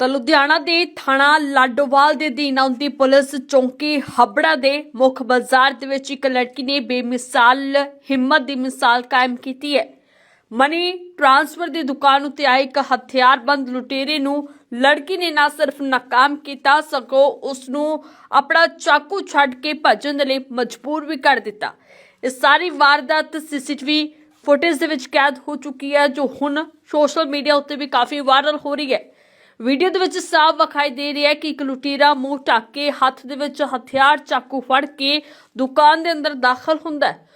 ਤਾਂ ਲੁਧਿਆਣਾ ਦੇ ਥਾਣਾ ਲਾਡੋਵਾਲ ਦੇ ਅਧੀਨ ਆਉਂਦੀ ਪੁਲਿਸ ਚੌਂਕੀ ਹਬੜਾ ਦੇ ਮੁੱਖ ਬਾਜ਼ਾਰ ਦੇ ਵਿੱਚ ਇੱਕ ਲੜਕੀ ਨੇ ਬੇਮਿਸਾਲ ਹਿੰਮਤ ਦੀ ਮਿਸਾਲ ਕਾਇਮ ਕੀਤੀ ਹੈ। ਮਨੀ ਟ੍ਰਾਂਸਫਰ ਦੀ ਦੁਕਾਨ ਉੱਤੇ ਆਏ ਇੱਕ ਹਥਿਆਰਬੰਦ ਲੁਟੇਰੇ ਨੂੰ ਲੜਕੀ ਨੇ ਨਾ ਸਿਰਫ ਨਾਕਾਮ ਕੀਤਾ, ਸਗੋਂ ਉਸ ਨੂੰ ਆਪਣਾ ਚਾਕੂ ਛੱਡ ਕੇ ਭੱਜਣ ਦੇ ਲਈ ਮਜਬੂਰ ਵੀ ਕਰ ਦਿੱਤਾ। ਇਹ ਸਾਰੀ ਵਾਰਦਾਤ ਸੀਸੀਟੀਵੀ ਫੁਟੇਜ ਦੇ ਵਿੱਚ ਕੈਦ ਹੋ ਚੁੱਕੀ ਹੈ, ਜੋ ਹੁਣ ਸੋਸ਼ਲ ਮੀਡੀਆ ਉੱਤੇ ਵੀ ਕਾਫੀ ਵਾਇਰਲ ਹੋ ਰਹੀ ਹੈ। ਵੀਡੀਓ ਦੇ ਵਿੱਚ ਸਾਫ਼ ਵਿਖਾਈ ਦੇ ਰਿਹਾ ਕਿ ਇੱਕ ਲੁਟੇਰਾ ਮੂੰਹ ਢੱਕ ਕੇ ਹੱਥ ਦੇ ਵਿੱਚ ਹਥਿਆਰ ਚਾਕੂ ਫੜ ਕੇ ਦੁਕਾਨ ਦੇ ਅੰਦਰ ਦਾਖਲ ਹੁੰਦਾ ਹੈ।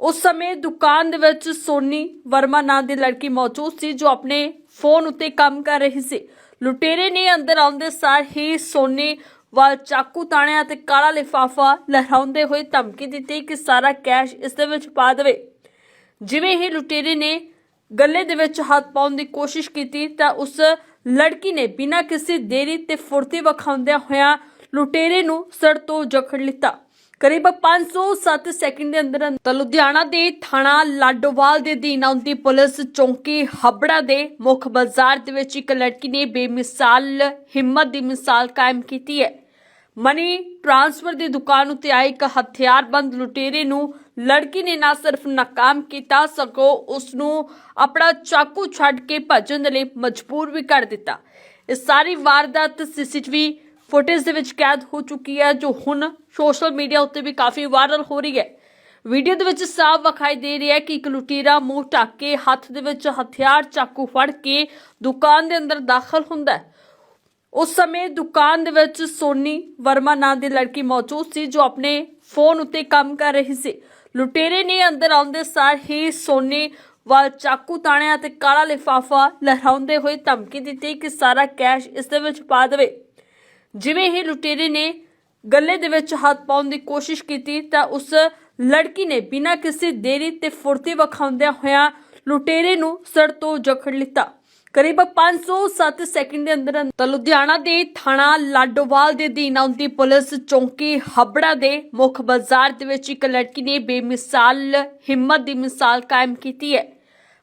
ਉਸ ਸਮੇਂ ਦੁਕਾਨ ਦੇ ਵਿੱਚ ਸੋਨੀ ਵਰਮਾ ਨਾਂ ਦੀ ਲੜਕੀ ਮੌਜੂਦ ਸੀ ਜੋ ਆਪਣੇ ਫੋਨ ਉੱਤੇ ਕੰਮ ਕਰ ਰਹੀ ਸੀ। ਲੁਟੇਰੇ ਨੇ ਅੰਦਰ ਆਉਂਦੇ ਸਾਰ ਹੀ ਸੋਨੀ ਵੱਲ ਚਾਕੂ ਤਾਣਿਆ ਤੇ ਕਾਲਾ ਲਿਫਾਫਾ ਲਹਿਰਾਉਂਦੇ ਹੋਏ ਧਮਕੀ ਦਿੱਤੀ ਕਿ ਸਾਰਾ ਕੈਸ਼ ਇਸ ਦੇ ਵਿੱਚ ਪਾ ਦੇਵੇ। ਜਿਵੇਂ ਹੀ ਲੁਟੇਰੇ ਨੇ ਗੱਲੇ ਦੇ ਵਿੱਚ ਹੱਥ ਪਾਉਣ ਦੀ ਕੋਸ਼ਿਸ਼ ਕੀਤੀ ਤਾਂ ਉਸ ਲੜਕੀ ਨੇ ਬਿਨਾਂ ਕਿਸੇ ਦੇਰੀ ਤੇ ਫੁਰਤੀ ਵਿਖਾਉਂਦਿਆਂ ਹੋਇਆਂ ਲੁਟੇਰੇ ਨੂੰ ਸੜ ਤੋਂ ਜਕੜ ਲਿੱਤਾ। ਕਰੀਬ 507 ਸੈਕਿੰਡ ਦੇ ਅੰਦਰ ਤਾਂ ਲੁਧਿਆਣਾ ਦੇ ਥਾਣਾ ਲਾਡੋਵਾਲ ਦੇ ਅਧੀਨ ਆਉਂਦੀ ਪੁਲਿਸ ਚੌਂਕੀ ਹਬੜਾ ਦੇ ਮੁੱਖ ਬਾਜ਼ਾਰ ਦੇ ਵਿੱਚ ਇੱਕ ਲੜਕੀ ਨੇ ਬੇਮਿਸਾਲ ਹਿੰਮਤ ਦੀ ਮਿਸਾਲ ਕਾਇਮ ਕੀਤੀ ਹੈ। ਮਨੀ ਟ੍ਰਾਂਸਫਰ ਦੀ ਦੁਕਾਨ ਉੱਤੇ ਆਏ ਇੱਕ ਹਥਿਆਰਬੰਦ ਲੁਟੇਰੇ ਨੂੰ ਲੜਕੀ ਨੇ ਨਾ ਸਿਰਫ ਨਾਕਾਮ ਕੀਤਾ, ਸਗੋਂ ਉਸ ਨੂੰ ਆਪਣਾ ਚਾਕੂ ਛੱਡ ਕੇ ਭੱਜਣ ਦੇ ਲਈ ਮਜਬੂਰ ਵੀ ਕਰ ਦਿੱਤਾ। ਇਹ ਸਾਰੀ ਵਾਰਦਾਤ ਸੀਸੀਟੀਵੀ ਫੁਟੇਜ ਦੇ ਵਿੱਚ ਕੈਦ ਹੋ ਚੁੱਕੀ ਹੈ, ਜੋ ਹੁਣ ਸੋਸ਼ਲ ਮੀਡੀਆ ਉੱਤੇ ਵੀ ਕਾਫੀ ਵਾਇਰਲ ਹੋ ਰਹੀ ਹੈ। ਵੀਡੀਓ ਦੇ ਵਿੱਚ ਸਾਫ਼ ਵਿਖਾਈ ਦੇ ਰਿਹਾ ਹੈ ਕਿ ਇੱਕ ਲੁਟੇਰਾ ਮੂੰਹ ਢੱਕ ਕੇ ਹੱਥ ਦੇ ਵਿੱਚ ਹਥਿਆਰ ਚਾਕੂ ਫੜ ਕੇ ਦੁਕਾਨ ਦੇ ਅੰਦਰ ਦਾਖਲ ਹੁੰਦਾ ਹੈ। ਉਸ ਸਮੇਂ ਦੁਕਾਨ ਦੇ ਵਿੱਚ ਸੋਨੀ ਵਰਮਾ ਨਾਂ ਦੀ ਲੜਕੀ ਮੌਜੂਦ ਸੀ, ਜੋ ਆਪਣੇ ਫੋਨ ਉੱਤੇ ਕੰਮ ਕਰ ਰਹੀ ਸੀ। ਲੁਟੇਰੇ ਨੇ ਅੰਦਰ ਆਉਂਦੇ ਸਾਰ ਹੀ ਸੋਨੇ ਵਾਲ ਚਾਕੂ ਤਾਣਿਆ ਤੇ ਕਾਲਾ ਲਿਫਾਫਾ ਲਹਿਰਾਉਂਦੇ ਹੋਏ ਧਮਕੀ ਦਿੱਤੀ ਕਿ ਸਾਰਾ ਕੈਸ਼ ਇਸ ਦੇ ਵਿੱਚ ਪਾ ਦੇਵੇ। ਜਿਵੇਂ ਹੀ ਲੁਟੇਰੇ ਨੇ ਗੱਲੇ ਦੇ ਵਿੱਚ ਹੱਥ ਪਾਉਣ ਦੀ ਕੋਸ਼ਿਸ਼ ਕੀਤੀ ਤਾਂ ਉਸ ਲੜਕੀ ਨੇ ਬਿਨਾਂ ਕਿਸੇ ਦੇਰੀ ਤੇ ਫੁਰਤੀ ਵਿਖਾਉਂਦਿਆਂ ਹੋਇਆਂ ਲੁਟੇਰੇ ਨੂੰ ਸੜ ਤੋਂ ਜਕੜ ਲਿੱਤਾ। ਕਰੀਬ 507 ਸੈਕਿੰਡ ਦੇ ਅੰਦਰ ਤਾਂ ਲੁਧਿਆਣਾ ਦੇ ਥਾਣਾ ਲਾਡੋਵਾਲ ਦੇ ਅਧੀਨ ਆਉਂਦੀ ਪੁਲਿਸ ਚੌਂਕੀ ਹਬੜਾ ਦੇ ਮੁੱਖ ਬਾਜ਼ਾਰ ਦੇ ਵਿੱਚ ਇੱਕ ਲੜਕੀ ਨੇ ਬੇਮਿਸਾਲ ਹਿੰਮਤ ਦੀ ਮਿਸਾਲ ਕਾਇਮ ਕੀਤੀ ਹੈ।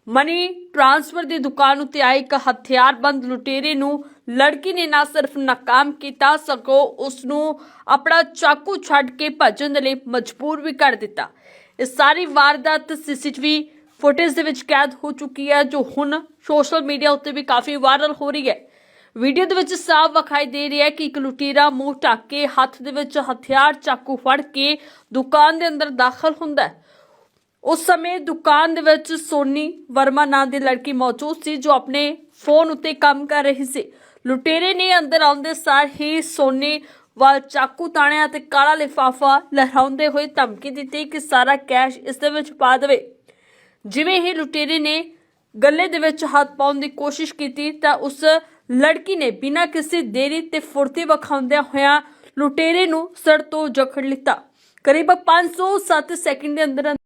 ਮਨੀ ਟ੍ਰਾਂਸਫਰ ਦੀ ਦੁਕਾਨ ਉੱਤੇ ਆਏ ਇੱਕ ਹਥਿਆਰਬੰਦ ਲੁਟੇਰੇ ਨੂੰ ਲੜਕੀ ਨੇ ਨਾ ਸਿਰਫ ਨਾਕਾਮ ਕੀਤਾ, ਸਗੋਂ ਉਸ ਨੂੰ ਆਪਣਾ ਚਾਕੂ ਛੱਡ ਕੇ ਭੱਜਣ ਦੇ ਲਈ ਮਜਬੂਰ ਵੀ ਕਰ ਦਿੱਤਾ। ਇਹ ਸਾਰੀ ਵਾਰਦਾਤ ਸੀਸੀਟੀਵੀ ਫੁਟੇਜ ਦੇ ਵਿੱਚ ਕੈਦ ਹੋ ਚੁੱਕੀ ਹੈ, ਜੋ ਹੁਣ ਸੋਸ਼ਲ ਮੀਡੀਆ ਉੱਤੇ ਵੀ ਕਾਫੀ ਵਾਇਰਲ ਹੋ ਰਹੀ ਹੈ। ਵੀਡੀਓ ਦੇ ਵਿੱਚ ਸਾਫ਼ ਵਿਖਾਈ ਦੇ ਰਿਹਾ ਹੈ ਕਿ ਇੱਕ ਲੁਟੇਰਾ ਮੂੰਹ ਢੱਕ ਕੇ ਹੱਥ ਦੇ ਵਿੱਚ ਹਥਿਆਰ ਚਾਕੂ ਫੜ ਕੇ ਦੁਕਾਨ ਦੇ ਅੰਦਰ ਦਾਖਲ ਹੁੰਦਾ ਹੈ। ਉਸ ਸਮੇਂ ਦੁਕਾਨ ਦੇ ਵਿੱਚ ਸੋਨੀ ਵਰਮਾ ਨਾਂ ਦੀ ਲੜਕੀ ਮੌਜੂਦ ਸੀ ਜੋ ਆਪਣੇ ਫੋਨ ਉੱਤੇ ਕੰਮ ਕਰ ਰਹੀ ਸੀ। ਲੁਟੇਰੇ ਨੇ ਅੰਦਰ ਆਉਂਦੇ ਸਾਰ ਹੀ ਸੋਨੀ ਵੱਲ ਚਾਕੂ ਤਾਣਿਆ ਤੇ ਕਾਲਾ ਲਿਫਾਫਾ ਲਹਿਰਾਉਂਦੇ ਹੋਏ ਧਮਕੀ ਦਿੱਤੀ ਕਿ ਸਾਰਾ ਕੈਸ਼ ਇਸ ਦੇ ਵਿੱਚ ਪਾ ਦੇਵੇ। ਜਿਵੇਂ ਹੀ ਲੁਟੇਰੇ ਨੇ ਗੱਲੇ ਦੇ ਵਿੱਚ ਹੱਥ ਪਾਉਣ ਦੀ ਕੋਸ਼ਿਸ਼ ਕੀਤੀ ਤਾਂ ਉਸ ਲੜਕੀ ਨੇ ਬਿਨਾਂ ਕਿਸੇ ਦੇਰੀ ਤੇ ਫੁਰਤੀ ਵਿਖਾਉਂਦਿਆਂ ਹੋਇਆਂ ਲੁਟੇਰੇ ਨੂੰ ਸੜ ਤੋਂ ਜਕੜ ਲਿੱਤਾ। ਕਰੀਬ 507 ਸੈਕਿੰਡ ਦੇ ਅੰਦਰ